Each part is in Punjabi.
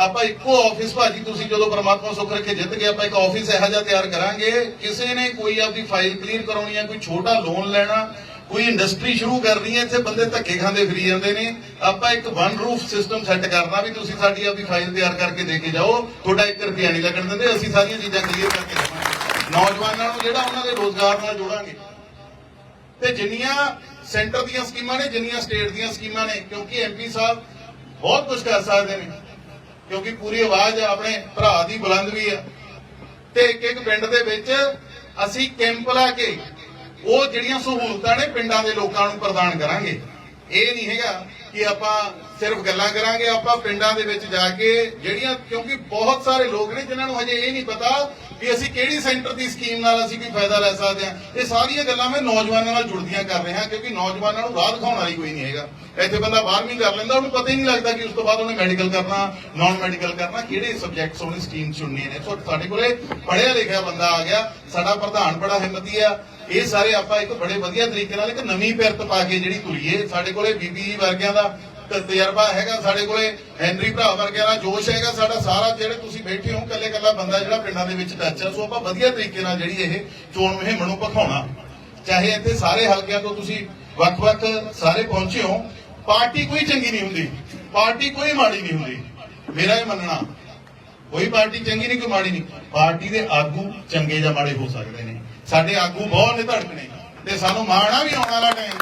ਆਪਾਂ ਇੱਕੋ ਆਫਿਸ ਭਾਜੀ, ਤੁਸੀਂ ਜਦੋਂ ਪਰਮਾਤਮਾ ਸੁੱਖ ਰੱਖੇ ਜਿੱਤ ਗਏ, ਆਪਾਂ ਇੱਕ ਆਫਿਸ ਇਹੋ ਜਿਹਾ ਤਿਆਰ ਕਰਾਂਗੇ। ਕਿਸੇ ਨੇ ਕੋਈ ਆਪਦੀ ਫਾਈਲ ਕਲੀਅਰ ਕਰਾਉਣੀ ਹੈ ਕੋਈ ਛੋਟਾ ਲੋਨ ਲੈਣਾ, ਕੋਈ ਇੰਡਸਟਰੀ ਸ਼ੁਰੂ ਕਰਨੀ ਹੈ ਇੱਥੇ ਬੰਦੇ ਧੱਕੇ ਖਾਂਦੇ ਫਿਰੀ ਜਾਂਦੇ ਨੇ। ਆਪਾਂ ਇੱਕ ਵਨ ਰੂਫ ਸਿਸਟਮ ਸੈੱਟ ਕਰਨਾ ਵੀ ਤੁਸੀਂ ਸਾਡੀ ਆਪਦੀ ਫਾਈਲ ਤਿਆਰ ਕਰਕੇ ਦੇ ਕੇ ਜਾਓ। ਤੁਹਾਡਾ 1 ਰੁਪਿਆ ਨਹੀਂ ਲੱਗਣ ਦਿੰਦੇ, ਅਸੀਂ ਸਾਰੀਆਂ ਚੀਜ਼ਾਂ ਕਲੀਅਰ ਕਰਕੇ ਦੇਵਾਂਗੇ। ਨੌਜਵਾਨਾਂ ਨੂੰ ਜਿਹੜਾ ਉਹਨਾਂ ਦੇ ਰੋਜ਼ਗਾਰ ਨਾਲ ਜੋੜਾਂਗੇ। ਤੇ ਜਿੰਨੀਆਂ ਸੈਂਟਰ ਦੀਆਂ ਸਕੀਮਾਂ ਨੇ, ਜਿੰਨੀਆਂ ਸਟੇਟ ਦੀਆਂ ਸਕੀਮਾਂ ਨੇ, ਕਿਉਂਕਿ ਐਮਪੀ ਸਾਹਿਬ ਬਹੁਤ ਕੁਝ ਕਰ ਸਕਦੇ ਨੇ। ਕਿਉਂਕਿ ਪੂਰੀ ਆਵਾਜ਼ ਆਪਣੇ ਭਰਾ ਦੀ ਬੁਲੰਦ ਵੀ ਆ। ਤੇ ਇੱਕ ਇੱਕ ਪਿੰਡ ਦੇ ਵਿੱਚ ਅਸੀਂ ਕੈਂਪ ਲਾ ਕੇ ਉਹ ਜਿਹੜੀਆਂ ਸਹੂਲਤਾਂ ਨੇ ਪਿੰਡਾਂ ਦੇ ਲੋਕਾਂ ਨੂੰ ਪ੍ਰਦਾਨ ਕਰਾਂਗੇ। ਇਹ ਨਹੀਂ ਹੈਗਾ ਕਿ ਆਪਾਂ ਸਿਰਫ ਗੱਲਾਂ ਕਰਾਂਗੇ, ਆਪਾਂ ਪਿੰਡਾਂ ਦੇ ਵਿੱਚ ਜਾ ਕੇ ਜਿਹੜੀਆਂ ਕਿਉਂਕਿ ਬਹੁਤ ਸਾਰੇ ਲੋਕ ਨੇ ਜਿਨ੍ਹਾਂ ਨੂੰ ਹਜੇ ਇਹ ਨਹੀਂ ਪਤਾ ਵੀ ਅਸੀਂ ਕਿਹੜੀ ਸੈਂਟਰ ਦੀ ਸਕੀਮ ਨਾਲ ਅਸੀਂ ਕੋਈ ਫਾਇਦਾ ਲੈ ਸਕਦੇ ਹਾਂ? ਇਹ ਸਾਰੀਆਂ ਗੱਲਾਂ ਮੈਂ ਨੌਜਵਾਨਾਂ ਨਾਲ ਜੁੜਦੀਆਂ ਕਰ ਰਿਹਾ, ਕਿਉਂਕਿ ਨੌਜਵਾਨਾਂ ਨੂੰ ਰਾਹ ਦਿਖਾਉਣ ਵਾਲੀ ਕੋਈ ਨਹੀਂ ਹੈਗਾ। ਇੱਥੇ ਬੰਦਾ 12ਵੀਂ ਕਰ ਲੈਂਦਾ, ਉਹਨੂੰ ਪਤਾ ਹੀ ਨਹੀਂ ਲੱਗਦਾ ਕਿ ਉਸ ਤੋਂ ਬਾਅਦ ਉਹਨੇ ਮੈਡੀਕਲ ਕਰਨਾ ਨਾਨ ਮੈਡੀਕਲ ਕਰਨਾ, ਕਿਹੜੇ ਸਬਜੈਕਟਸ ਉਹਨੇ ਸਟਰੀਮ ਚੁਣਨੀਆਂ ਨੇ। ਸੋ ਸਾਡੇ ਕੋਲੇ ਪੜਿਆ ਲਿਖਿਆ ਬੰਦਾ ਆ ਗਿਆ, ਸਾਡਾ ਪ੍ਰਧਾਨ ਬੜਾ ਹਿੰਮਤੀ ਆ। ਇਹ ਸਾਰੇ ਆਪਾਂ ਇੱਕ ਬੜੇ ਵਧੀਆ ਤਰੀਕੇ ਨਾਲ ਇੱਕ ਨਵੀਂ ਪਿਰਤ ਪਾ ਕੇ ਜਿਹੜੀ ਤੁਰੀਏ, ਸਾਡੇ ਕੋਲੇ ਬੀਬੀ ਵਰਗਿਆਂ ਦਾ ਤਜਰਬਾ ਹੈਗਾ ਸਾਡੇ ਕੋਲੇ, ਹੈਨਰੀ ਭਰਾ ਵਰਗਿਆਂ ਦਾ ਜੋਸ਼ ਹੈਗਾ, ਸਾਡਾ ਸਾਰਾ ਜਿਹੜੇ ਤੁਸੀਂ ਬੈਠੇ ਹੋ ਕੱਲੇ ਕੱਲਾ ਬੰਦਾ ਜਿਹੜਾ ਪਿੰਡਾਂ ਦੇ ਵਿੱਚ ਟੱਚ ਆ, ਸੋ ਆਪਾਂ ਵਧੀਆ ਤਰੀਕੇ ਨਾਲ ਜਿਹੜੀ ਇਹ ਚੋਣ ਮੁਹਿੰਮ ਨੂੰ ਭਖਾਉਣਾ। ਚਾਹੇ ਇੱਥੇ ਸਾਰੇ ਹਲਕਿਆਂ ਤੋਂ ਤੁਸੀਂ ਵੱਖ-ਵੱਖ ਸਾਰੇ ਪਹੁੰਚੇ ਹੋ, ਪਾਰਟੀ ਕੋਈ ਚੰਗੀ ਨਹੀਂ ਹੁੰਦੀ, ਪਾਰਟੀ ਕੋਈ ਮਾੜੀ ਨਹੀਂ ਹੁੰਦੀ। ਮੇਰਾ ਇਹ ਮੰਨਣਾ, ਕੋਈ ਪਾਰਟੀ ਚੰਗੀ ਨਹੀਂ, ਕੋਈ ਮਾੜੀ ਨਹੀਂ। ਪਾਰਟੀ ਦੇ ਆਗੂ ਚੰਗੇ ਜਾਂ ਮਾੜੇ ਹੋ ਸਕਦੇ ਨੇ। ਸਾਡੇ ਆਗੂ ਬਹੁਤ ਨੇ ਧੜਕ ਨੇ ਤੇ ਸਾਨੂੰ ਮਾਣਾ ਵੀ ਆਉਣ ਵਾਲਾ ਟਾਈਮ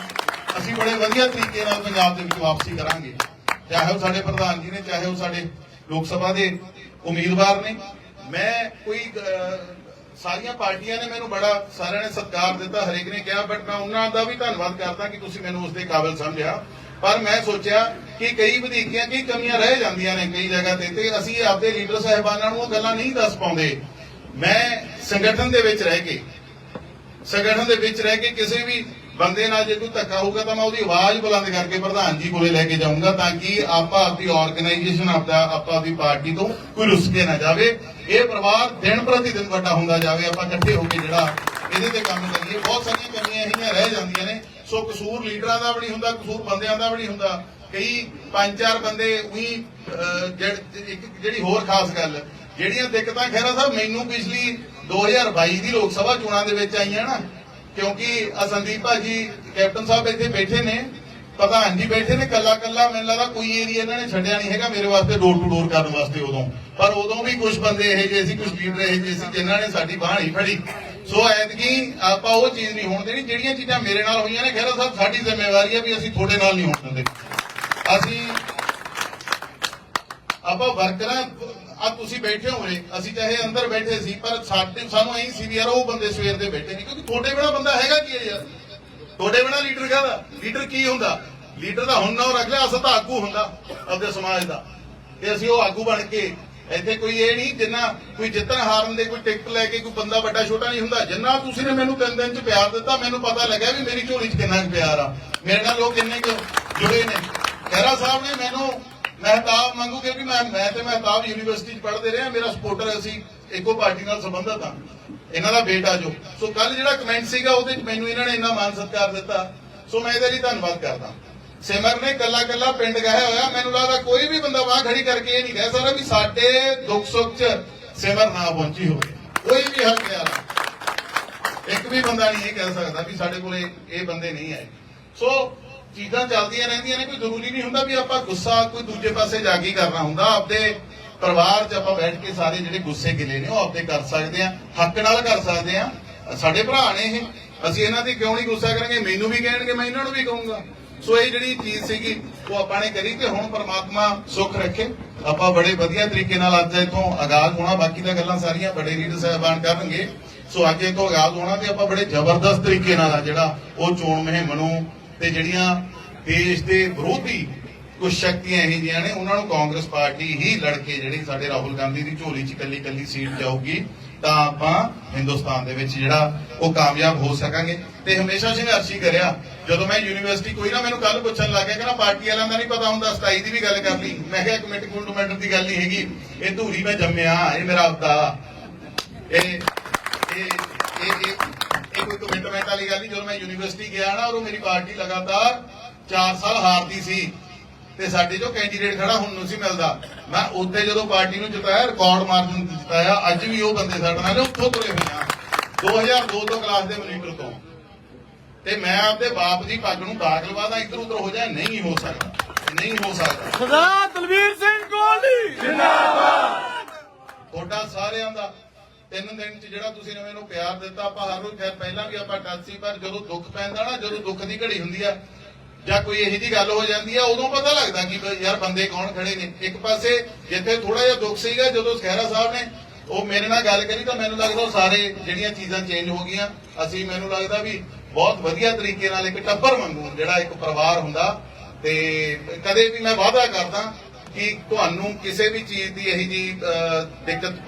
ਅਸੀਂ ਬੜੇ ਵਧੀਆ ਤਰੀਕੇ ਨਾਲ ਪੰਜਾਬ ਦੇ ਵਿੱਚ ਵਾਪਸੀ ਕਰਾਂਗੇ। ਚਾਹੇ ਉਹ ਸਾਡੇ ਪ੍ਰਧਾਨ ਜੀ ਨੇ, ਚਾਹੇ ਉਹ ਸਾਡੇ ਲੋਕ ਸਭਾ ਦੇ ਉਮੀਦਵਾਰ ਨੇ। ਮੈਂ ਕੋਈ ਸਾਰੀਆਂ ਪਾਰਟੀਆਂ ਨੇ ਮੈਨੂੰ ਬੜਾ ਸਾਰਿਆਂ ਨੇ ਸਤਿਕਾਰ ਦਿੱਤਾ, ਹਰੇਕ ਨੇ ਕਿਹਾ ਬਟ ਮੈਂ ਉਹਨਾਂ ਦਾ ਵੀ ਧੰਨਵਾਦ ਕਰਦਾ ਕਿ ਤੁਸੀਂ ਮੈਨੂੰ ਉਸ ਦੇ ਕਾਬਿਲ ਸਮਝਿਆ। ਪਰ ਮੈਂ ਸੋਚਿਆ ਕਿ ਕਈ ਵਧੀਕੀਆਂ, ਕਈ ਕਮੀਆਂ ਰਹਿ ਜਾਂਦੀਆਂ ਨੇ ਕਈ ਜਗ੍ਹਾ ਤੇ ਤੇ ਅਸੀਂ ਆਪਦੇ ਲੀਡਰ ਸਾਹਿਬਾਨਾਂ ਨੂੰ ਉਹ ਗੱਲਾਂ ਨਹੀਂ ਦੱਸ ਪਾਉਂਦੇ। ਮੈਂ ਸੰਗਠਨ ਦੇ ਵਿੱਚ ਰਹਿ ਕੇ, ਸੰਗਠਨ ਦੇ ਵਿੱਚ ਰਹਿ ਕੇ ਕਿਸੇ ਵੀ ਬੰਦੇ ਨਾਲ ਜੇ ਕੋਈ ਧੱਕਾ ਹੋਊਗਾ ਤਾਂ ਮੈਂ ਉਹਦੀ ਆਵਾਜ਼ ਬੁਲੰਦ ਕਰਕੇ ਪ੍ਰਧਾਨ ਜੀ ਕੋਲੇ ਲੈ ਕੇ ਜਾਊਂਗਾ ਤਾਂ ਕਿ ਆਪਾਂ ਆਪਦੀ ਆਰਗੇਨਾਈਜੇਸ਼ਨ ਆਪਦਾ, ਆਪਾਂ ਆਪਦੀ ਪਾਰਟੀ ਤੋਂ ਕੋਈ ਰੁੱਸ ਨਾ ਜਾਵੇ। ਇਹ ਪਰਿਵਾਰ ਦਿਨ ਪ੍ਰਤੀ ਦਿਨ ਵੱਡਾ ਹੁੰਦਾ ਜਾਵੇ। ਆਪਾਂ ਇਕੱਠੇ ਹੋ ਕੇ ਜਿਹੜਾ ਇਹਦੇ ਤੇ ਕੰਮ ਕਰੀਏ। ਬਹੁਤ ਸਾਰੀਆਂ ਕਮੀਆਂ ਇਹੀਆਂ ਰਹਿ ਜਾਂਦੀਆਂ ਨੇ। ਸੋ ਕਸੂਰ ਲੀਡਰਾਂ ਦਾ ਵੀ ਨਹੀਂ ਹੁੰਦਾ, ਕਸੂਰ ਬੰਦਿਆਂ ਦਾ ਵੀ ਨਹੀਂ ਹੁੰਦਾ। ਕਈ ਪੰਜ ਚਾਰ ਬੰਦੇ ਉਹੀ ਜਿਹੜੀ ਹੋਰ ਖਾਸ ਗੱਲ, ਜਿਹੜੀਆਂ ਦਿੱਕਤਾਂ ਖੈਰਾ ਸਾਹਿਬ ਮੈਨੂੰ ਪਿਛਲੀ 2022 ਦੀ ਲੋਕ ਸਭਾ ਚੋਣਾਂ ਦੇ ਵਿੱਚ ਆਈਆਂ ਨਾ ਕਿਉਂਕਿ ਸੰਦੀਪ ਭਾਜੀ, ਕੈਪਟਨ ਸਾਹਿਬ ਇੱਥੇ ਬੈਠੇ ਨੇ, ਪ੍ਰਧਾਨ ਜੀ ਬੈਠੇ ਨੇ, ਕੱਲਾ ਕੱਲਾ ਮੈਨੂੰ ਲੱਗਦਾ ਕੋਈ ਏਰੀਆ ਇਹਨਾਂ ਨੇ ਛੱਡਿਆ ਨਹੀਂ ਹੈਗਾ ਮੇਰੇ ਵਾਸਤੇ ਡੋਰ ਟੂ ਡੋਰ ਕਰਨ ਵਾਸਤੇ ਉਦੋਂ। ਪਰ ਉਦੋਂ ਵੀ ਕੁਝ ਬੰਦੇ ਇਹੋ ਜਿਹੇ ਸੀ ਕੁਝ ਲੀਡਰ ਇਹੋ ਜਿਹੇ ਸੀ ਜਿਨ੍ਹਾਂ ਨੇ ਸਾਡੀ ਬਾਹ ਨਹੀਂ ਫੜੀ। ਸੋ ਐਤਕੀ ਆਪਾਂ ਉਹ ਚੀਜ਼ ਨਹੀਂ ਹੋਣ ਦੇਣੀ, ਜਿਹੜੀਆਂ ਚੀਜ਼ਾਂ ਮੇਰੇ ਨਾਲ ਹੋਈਆਂ ਨੇ, ਖੈਰਾ ਸਾਹਿਬ, ਸਾਡੀ ਜ਼ਿੰਮੇਵਾਰੀ ਹੈ ਵੀ ਅਸੀਂ ਤੁਹਾਡੇ ਨਾਲ ਨਹੀਂ ਹੋਣ ਦਿੰਦੇ। ਅਸੀਂ ਆਪਾਂ ਵਰਕਰਾਂ ਆ ਤੁਸੀਂ ਬੈਠੇ ਹੋਏ ਅਸੀਂ ਚਾਹੇ ਅੰਦਰ ਬੈਠੇ ਸੀ, ਪਰ ਸਾਡੇ ਸਾਨੂੰ ਐਂ ਸੀ ਵੀ ਯਾਰ ਉਹ ਬੰਦੇ ਸਵੇਰ ਦੇ ਬੈਠੇ ਨਹੀਂ ਕਿਉਂਕਿ ਤੁਹਾਡੇ ਬਿਨਾ ਬੰਦਾ ਹੈਗਾ ਕੀ ਹੈ ਯਾਰ? ਤੁਹਾਡੇ ਬਿਨਾ ਲੀਡਰ ਕਾਹਦਾ? ਲੀਡਰ ਕੀ ਹੁੰਦਾ? ਲੀਡਰ ਦਾ ਹੁਣ ਨਾਮ ਰੱਖ ਲਿਆ ਅਸਲ ਤਾਂ ਆਗੂ ਹੁੰਦਾ ਆਪਦੇ ਸਮਾਜ ਦਾ। ਤੇ ਅਸੀਂ ਉਹ ਆਗੂ ਬਣ ਕੇ ਇੱਥੇ ਕੋਈ ਇਹ ਨਹੀਂ, ਜਿੰਨਾ ਕੋਈ ਜਿੱਤਣ ਹਾਰਨ ਦੇ ਕੋਈ ਟਿਕਟ ਲੈ ਕੇ ਕੋਈ ਬੰਦਾ ਵੱਡਾ ਛੋਟਾ ਨਹੀਂ ਹੁੰਦਾ। ਜਿੰਨਾ ਤੁਸੀਂ ਨੇ ਮੈਨੂੰ ਤਿੰਨ ਦਿਨ ਚ ਪਿਆਰ ਦਿੱਤਾ, ਮੈਨੂੰ ਪਤਾ ਲੱਗਿਆ ਵੀ ਮੇਰੀ ਝੋਲੀ ਚ ਕਿੰਨਾ ਕੁ ਪਿਆਰ ਆ। ਮੇਰੇ ਨਾਲ ਲੋਕ ਇੰਨੇ ਕੁ ਜੁੜੇ ਨੇ। ਖਹਿਰਾ ਸਾਹਿਬ ਨੇ ਮੈਨੂੰ ਮਹਿਤਾਬ ਮੰਗੂ ਕਿਉਂਕਿ ਮੈਂ ਮੈਂ ਤੇ ਮਹਿਤਾਬ ਯੂਨੀਵਰਸਿਟੀ ਚ ਪੜ੍ਹਦੇ ਰਹੇ ਮੇਰਾ ਸਪੋਰਟਰ ਅਸੀਂ ਇੱਕੋ ਪਾਰਟੀ ਨਾਲ ਸੰਬੰਧਤ ਹਾਂ। ਇਹਨਾਂ ਦਾ ਬੇਟਾ ਜੋ। ਸੋ ਕੱਲ ਜਿਹੜਾ ਕਮੈਂਟ ਸੀਗਾ, ਉਹਦੇ ਚ ਮੈਨੂੰ ਇਹਨਾਂ ਨੇ ਇੰਨਾ ਮਾਨ ਸਤਿਕਾਰ ਦਿੱਤਾ। ਸੋ ਮੈਂ ਇਹਦੇ ਲਈ ਧੰਨਵਾਦ ਕਰਦਾ। ਸਿਮਰ ਨੇ ਕੱਲਾ ਕੱਲਾ ਪਿੰਡ ਗਾਇਆ ਹੋਇਆ। ਮੈਨੂੰ ਲੱਗਦਾ ਕੋਈ ਵੀ ਬੰਦਾ ਬਾਹ ਖੜੀ ਕਰਕੇ ਇਹ ਨਹੀਂ ਕਹਿ ਸਕਦਾ ਵੀ ਸਾਡੇ ਦੁੱਖ ਸੁੱਖ ਚ ਸਿਮਰ ਨਾ ਪਹੁੰਚੀ ਹੋਵੇ। ਕੋਈ ਵੀ ਹੱਕ ਯਾਰ ਇੱਕ ਵੀ ਬੰਦਾ ਨਹੀਂ ਇਹ ਕਹਿ ਸਕਦਾ ਵੀ ਸਾਡੇ ਕੋਲੇ ਇਹ ਬੰਦੇ ਨਹੀਂ ਆਏ। ਸੋ ਚੀਜ਼ਾਂ ਚੱਲਦੀਆਂ ਰਹਿੰਦੀਆਂ ਨੇ, ਕੋਈ ਜ਼ਰੂਰੀ ਨਹੀਂ ਹੁੰਦਾ ਵੀ ਆਪਾਂ ਗੁੱਸਾ ਕੋਈ ਦੂਜੇ ਪਾਸੇ ਜਾ ਕੇ ਕਰਨਾ ਹੁੰਦਾ। ਆਪਦੇ ਪਰਿਵਾਰ 'ਚ ਆਪਾਂ ਬੈਠ ਕੇ ਸਾਰੇ ਜਿਹੜੇ ਗੁੱਸੇ ਗਿਲੇ ਨੇ, ਉਹ ਆਪਦੇ ਕਰ ਸਕਦੇ ਆ ਹੱਕ ਨਾਲ ਕਰ ਸਕਦੇ ਆ ਸਾਡੇ ਭਰਾ ਨੇ ਇਹ। ਅਸੀਂ ਇਹਨਾਂ ਤੇ ਕਿਉਂ ਨਹੀਂ ਗੁੱਸਾ ਕਰਾਂਗੇ? ਮੈਨੂੰ ਵੀ ਕਹਿਣਗੇ, ਮੈਂ ਇਹਨਾਂ ਨੂੰ ਵੀ ਕਹੂੰਗਾ। ਸੋ ਇਹ ਜਿਹੜੀ ਚੀਜ਼ ਸੀਗੀ, ਉਹ ਆਪਾਂ ਨੇ ਕਰੀ ਤੇ ਹੁਣ ਪਰਮਾਤਮਾ ਸੁੱਖ ਰੱਖੇ। ਆਪਾਂ ਬੜੇ ਵਧੀਆ ਤਰੀਕੇ ਨਾਲ ਅੱਜ ਇਥੋਂ ਆਗਾਜ਼ ਹੋਣਾ, ਬਾਕੀ ਤਾਂ ਗੱਲਾਂ ਸਾਰੀਆਂ ਬੜੇ ਲੀਡਰ ਸਾਹਿਬਾਨ ਕਰਨਗੇ। ਸੋ ਅੱਜ ਇਥੋਂ ਆਗਾਜ਼ ਹੋਣਾ ਤੇ ਆਪਾਂ ਬੜੇ ਜ਼ਬਰਦਸਤ ਤਰੀਕੇ ਨਾਲ ਆ ਜਿਹੜਾ ਉਹ ਚੋਣ ਮੁਹਿੰਮ ਨੂੰ ਤੇ ਜਿਹੜੀਆਂ ਦੇਸ਼ ਦੇ ਵਿਰੋਧੀ ਕੁਝ ਸ਼ਕਤੀਆਂ ਇਹ ਜਿਹੀਆਂ ਨੇ, ਉਹਨਾਂ ਨੂੰ ਕਾਂਗਰਸ ਪਾਰਟੀ ਹੀ ਲੜ ਕੇ ਜਿਹੜੀ ਸਾਡੇ ਰਾਹੁਲ ਗਾਂਧੀ ਦੀ ਝੋਲੀ 'ਚ ਕੱਲੀ ਕੱਲੀ ਸੀਟ ਜਾਊਗੀ, ਤਾਂ ਆਪਾਂ ਹਿੰਦੁਸਤਾਨ ਦੇ ਵਿੱਚ ਜਿਹੜਾ ਉਹ ਕਾਮਯਾਬ ਹੋ ਸਕਾਂਗੇ। ਤੇ ਹਮੇਸ਼ਾ ਸੰਘਰਸ਼ ਕਰਿਆ, ਜਦੋਂ ਮੈਂ ਯੂਨੀਵਰਸਿਟੀ ਕੋਈ ਨਾ ਮੈਨੂੰ ਕੱਲ ਪੁੱਛਣ ਲੱਗ ਗਿਆ ਕਹਿੰਦਾ ਪਾਰਟੀ ਵਾਲਿਆਂ ਦਾ ਨਹੀਂ ਪਤਾ ਹੁੰਦਾ 27 ਦੀ ਵੀ ਗੱਲ ਕਰ ਲਈ। ਮੈਂ ਕਿਹਾ, ਇੱਕ ਮਿੰਟ ਮੈਟਰ ਦੀ ਗੱਲ ਨਹੀਂ ਹੈਗੀ। ਇਹ ਧੂਰੀ ਮੈਂ ਜੰਮਿਆ, ਇਹ ਮੇਰਾ ਆਪਦਾ। ਇਹ ਇਹ ਇਹ ਕੋਈ ਕਮਿਟਮੈਂਟ ਵਾਲੀ ਗੱਲ ਨਹੀਂ। ਜਦੋਂ ਮੈਂ ਯੂਨੀਵਰਸਿਟੀ ਗਿਆ ਨਾ ਉਦੋਂ ਮੇਰੀ ਪਾਰਟੀ ਲਗਾਤਾਰ 4 ਸਾਲ ਹਾਰਦੀ ਸੀ। ਤੇ ਸਾਡੇ ਜੋ ਕੈਂਡੀਡੇਟ ਖੜਾ ਹੁਣ ਨੂੰ ਸੀ ਮਿਲਦਾ। ਮੈਂ ਉੱਥੇ ਜਦੋਂ ਪਾਰਟੀ ਨੂੰ ਜਿਤਾਇਆ ਰਿਕਾਰਡ ਮਾਰਜਨ ਜਿਤਾਇਆ ਅੱਜ ਵੀ ਉਹ ਬੰਦੇ ਸਾਡੇ ਨਾਲ ਨੇ, ਉੱਥੋਂ ਤੁਰੇ ਹੋਏ ਆ। 2002 ਤੋਂ ਕਲਾਸ ਦੇ ਮਨੀਟਰ ਤੋਂ। ਤੇ ਮੈਂ ਆਪਦੇ ਬਾਪ ਦੀ ਪੱਗ ਨੂੰ ਦਾਗ ਲਵਾ ਦਾਂ ਇੱਧਰ ਉੱਧਰ ਹੋ ਜਾਏ ਨਹੀਂ ਹੋ ਸਕਦਾ। ਨਹੀਂ ਹੋ ਸਕਦਾ। ਸਰਦਾਰ ਦਲਵੀਰ ਸਿੰਘ ਕੋਹਲੀ ਤੁਹਾਡਾ ਸਾਰਿਆਂ ਦਾ ਤਿੰਨ ਦਿਨ ਚ ਜਿਹੜਾ ਤੁਸੀਂ ਨਵੇਂ ਨੂੰ ਪਿਆਰ ਦਿੱਤਾ, ਆਪਾਂ ਹਰ ਰੋਜ਼ ਖੈਰ ਪਹਿਲਾਂ ਵੀ ਆਪਾਂ ਟੱਚ ਸੀ, ਪਰ ਜਦੋਂ ਦੁੱਖ ਪੈਂਦਾ ਨਾ, ਜਦੋਂ ਦੁੱਖ ਦੀ ਘੜੀ ਹੁੰਦੀ ਆ, ਜਾਂ ਕੋਈ ਇਹੋ ਜੀ ਗੱਲ ਹੋ ਜਾਂਦੀ ਆ, ਉਦੋਂ ਪਤਾ ਲੱਗਦਾ ਕਿ ਯਾਰ ਬੰਦੇ ਕੌਣ ਖੜੇ ਨੇ। ਇੱਕ ਪਾਸੇ ਜਿੱਥੇ ਥੋੜਾ ਜਿਹਾ ਦੁੱਖ ਸੀਗਾ, ਜਦੋਂ ਖਹਿਰਾ ਸਾਹਿਬ ਨੇ ਉਹ ਮੇਰੇ ਨਾਲ ਗੱਲ ਕਰੀ, ਤਾਂ ਮੈਨੂੰ ਲੱਗਦਾ ਉਹ ਸਾਰੇ ਜਿਹੜੀਆਂ ਚੀਜ਼ਾਂ ਚੇਂਜ ਹੋ ਗਈਆਂ। ਅਸੀਂ, ਮੈਨੂੰ ਲੱਗਦਾ ਵੀ ਬਹੁਤ ਵਧੀਆ ਤਰੀਕੇ ਨਾਲ ਇੱਕ ਟੱਬਰ ਵਾਂਗੂ ਜਿਹੜਾ ਇੱਕ ਪਰਿਵਾਰ ਹੁੰਦਾ, ਤੇ ਕਦੇ ਵੀ ਮੈਂ ਵਾਅਦਾ ਕਰਦਾ ਕਿ ਤੁਹਾਨੂੰ ਕਿਸੇ ਵੀ ਚੀਜ਼ ਦੀ ਇਹੀ ਜੀ ਦਿੱਕਤ